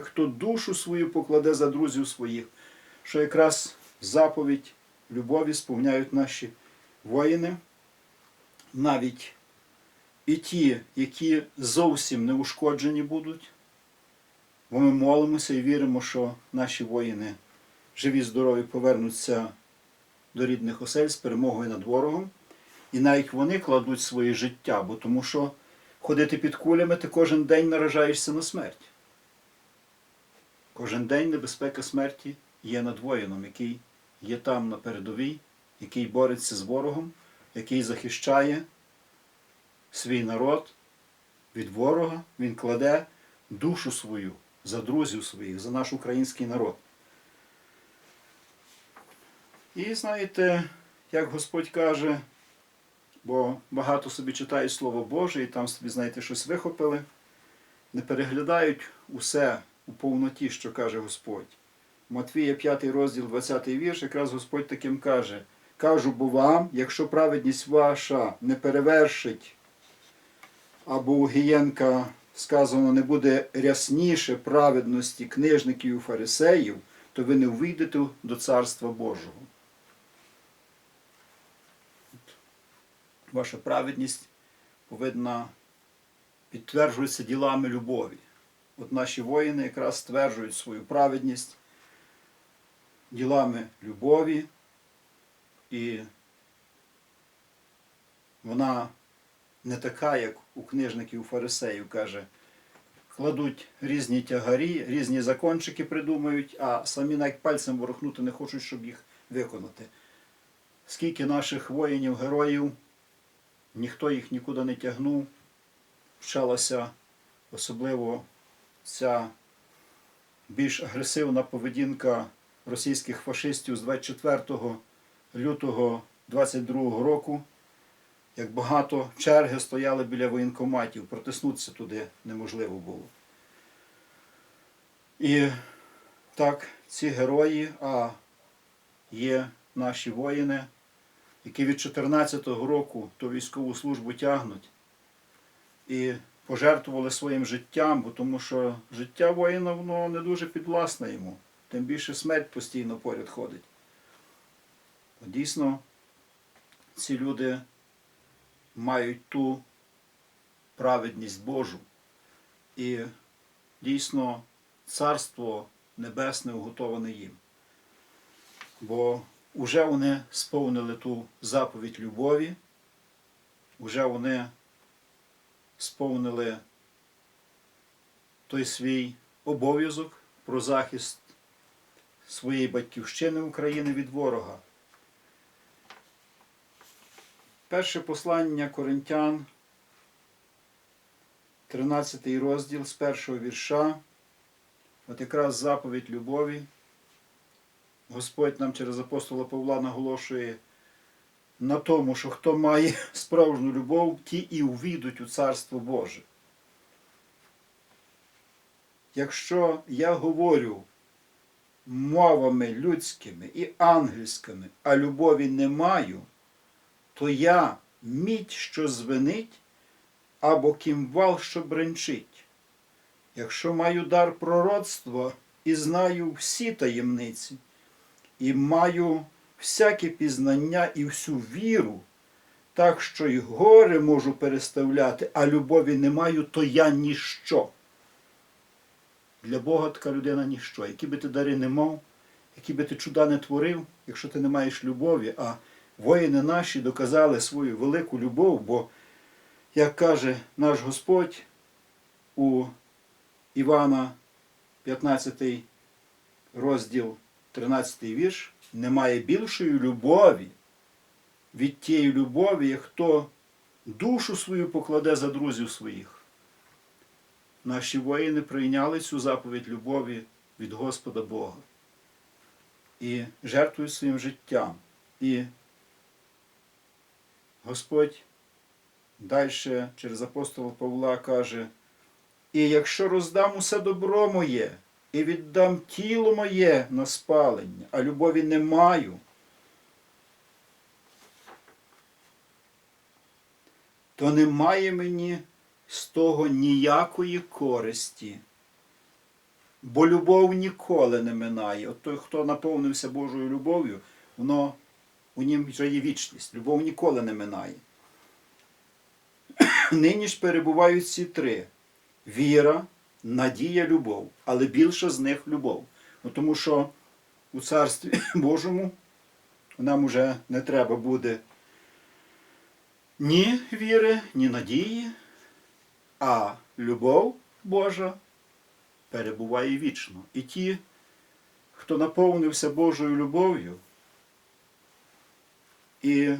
хто душу свою покладе за друзів своїх, що якраз заповідь любові сповняють наші воїни, навіть і ті, які зовсім не ушкоджені будуть, бо ми молимося і віримо, що наші воїни живі, здорові повернуться до рідних осель з перемогою над ворогом. І навіть вони кладуть своє життя, бо тому що ходити під кулями ти кожен день наражаєшся на смерть. Кожен день небезпека смерті є над воїном, який є там на передовій, який бореться з ворогом, який захищає свій народ від ворога, він кладе душу свою за друзів своїх, за наш український народ. І знаєте, як Господь каже, бо багато собі читають Слово Боже і там собі, знаєте, щось вихопили, не переглядають усе у повноті, що каже Господь. Матвія 5 розділ, 20 вірш, якраз Господь таким каже: Кажу бо вам, якщо праведність ваша не перевершить, або у Гієнка сказано, не буде рясніше праведності книжників і фарисеїв, то ви не вийдете до Царства Божого. Ваша праведність повинна підтверджуватися ділами любові. От наші воїни якраз стверджують свою праведність ділами любові, і вона не така, як у книжників фарисеїв, каже, кладуть різні тягарі, різні закончики придумають, а самі навіть пальцем ворухнути не хочуть, щоб їх виконати. Скільки наших воїнів, героїв, ніхто їх нікуди не тягнув, почалася особливо ця більш агресивна поведінка російських фашистів з 24 лютого 22 року, як багато черги стояли біля воєнкоматів, протиснутися туди неможливо було. І так, ці герої, а є наші воїни, які від 14-го року ту військову службу тягнуть і пожертвували своїм життям, бо тому що життя воїна воно не дуже підвласне йому. Тим більше смерть постійно поряд ходить. Дійсно, ці люди мають ту праведність Божу. І дійсно царство небесне уготоване їм. Бо вже вони сповнили ту заповідь любові, вже вони сповнили той свій обов'язок про захист своєї батьківщини України від ворога. Перше послання Коринтян, 13 розділ з першого вірша, от якраз заповідь любові. Господь нам через апостола Павла наголошує на тому, що хто має справжню любов, ті і увійдуть у Царство Боже. Якщо я говорю мовами людськими і ангельськими, а любові не маю, то я мідь, що звенить, або кімвал, що бренчить. Якщо маю дар пророцтва і знаю всі таємниці, і маю всяке пізнання і всю віру, так що й горе можу переставляти, а любові не маю, то я ніщо. Для Бога така людина ніщо. Які би ти дари не мав, які би ти чуда не творив, якщо ти не маєш любові, а воїни наші доказали свою велику любов, бо, як каже наш Господь у Івана 15 розділ 13 вірш, немає більшої любові від тієї любові, хто душу свою покладе за друзів своїх. Наші воїни прийняли цю заповідь любові від Господа Бога і жертвують своїм життям. І Господь далі через апостола Павла каже, і якщо роздам усе добро моє, і віддам тіло моє на спалення, а любові не маю, то немає мені з того ніякої користі. Бо любов ніколи не минає. От той, хто наповнився Божою любов'ю, воно у нім вже є вічність. Любов ніколи не минає. Нині ж перебувають ці три: віра, надія, любов. Але більше з них любов. Ну, тому що у Царстві Божому нам уже не треба буде ні віри, ні надії, а любов Божа перебуває вічно. І ті, хто наповнився Божою любов'ю і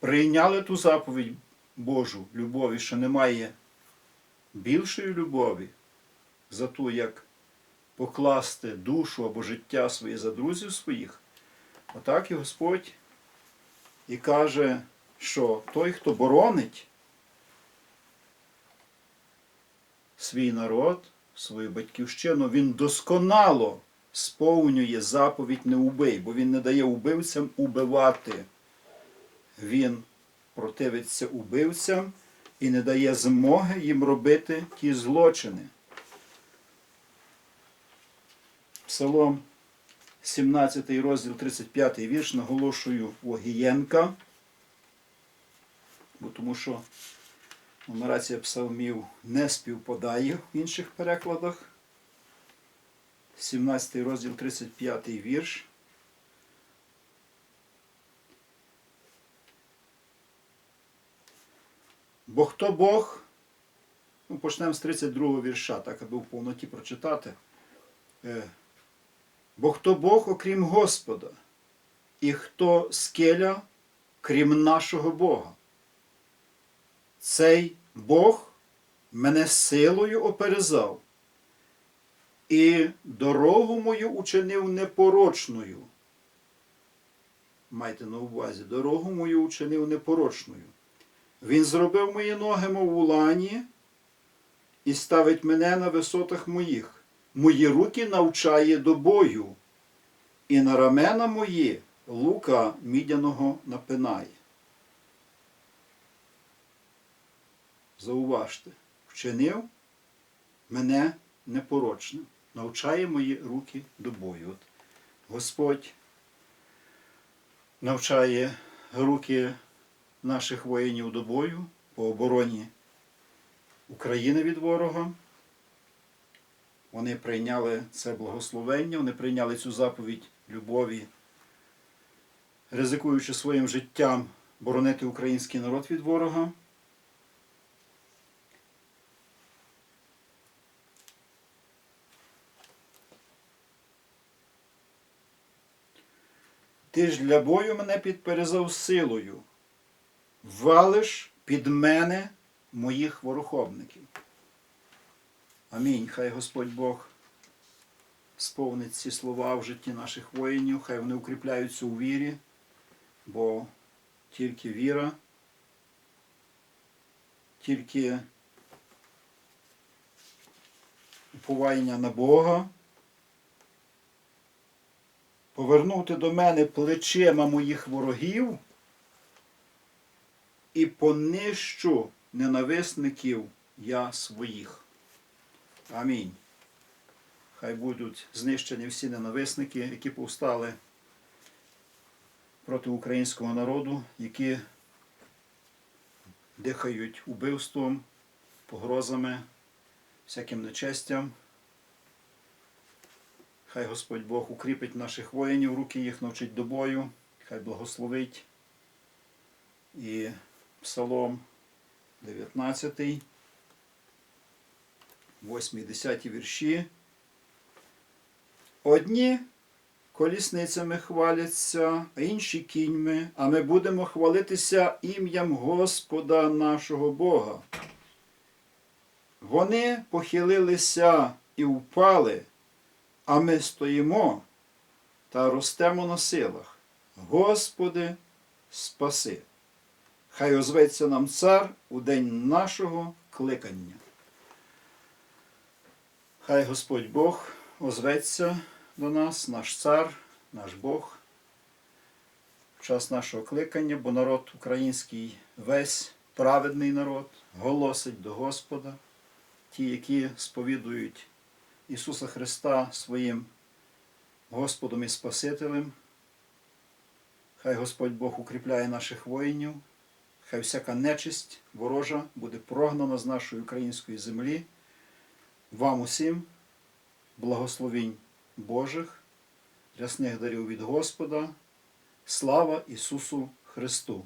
прийняли ту заповідь Божу любові, що немає більшої любові за ту, як покласти душу або життя своє за друзів своїх, отак і Господь і каже, що той, хто боронить свій народ, свою батьківщину, він досконало сповнює заповідь не убий, бо він не дає убивцям убивати. Він противиться убивцям і не дає змоги їм робити ті злочини. Псалом 17 розділ 35 вірш наголошую Огієнка, бо тому що нумерація псалмів не співпадає в інших перекладах. 17 розділ 35 вірш. Бо хто Бог, ну, почнемо з 32 вірша, так аби в повноті прочитати. Бо хто Бог, окрім Господа, і хто скеля, крім нашого Бога. Цей Бог мене силою оперезав, і дорогу мою учинив непорочною. Майте на увазі, дорогу мою учинив непорочною. Він зробив мої ноги, мов у лані, і ставить мене на висотах моїх. Мої руки навчає до бою, і на рамена мої лука мідяного напинає. Зауважте, вчинив мене непорочним, навчає мої руки до бою. От Господь навчає руки наших воїнів до бою по обороні України від ворога. Вони прийняли це благословення, вони прийняли цю заповідь любові, ризикуючи своїм життям боронити український народ від ворога. Ти ж для бою мене підперезав силою, валиш під мене моїх ворохобників. Амінь. Хай Господь Бог сповнить ці слова в житті наших воїнів, хай вони укріпляються у вірі, бо тільки віра, тільки уповання на Бога, повернути до мене плечима моїх ворогів і понищу ненависників я своїх. Амінь. Хай будуть знищені всі ненависники, які повстали проти українського народу, які дихають убивством, погрозами, всяким нечестям. Хай Господь Бог укріпить наших воїнів, руки їх навчить до бою, хай благословить. І Псалом 19. 8 10 вірші. Одні колісницями хваляться, інші кіньми, а ми будемо хвалитися ім'ям Господа нашого Бога. Вони похилилися і впали, а ми стоїмо та ростемо на силах. Господи, спаси! Хай озветься нам цар у день нашого кликання. Хай Господь Бог озветься до нас, наш цар, наш Бог, в час нашого кликання, бо народ український весь праведний народ, голосить до Господа, ті, які сповідують Ісуса Христа своїм Господом і Спасителем. Хай Господь Бог укріпляє наших воїнів, хай всяка нечисть ворожа буде прогнана з нашої української землі. Вам усім благословінь Божих, рясних дарів від Господа. Слава Ісусу Христу!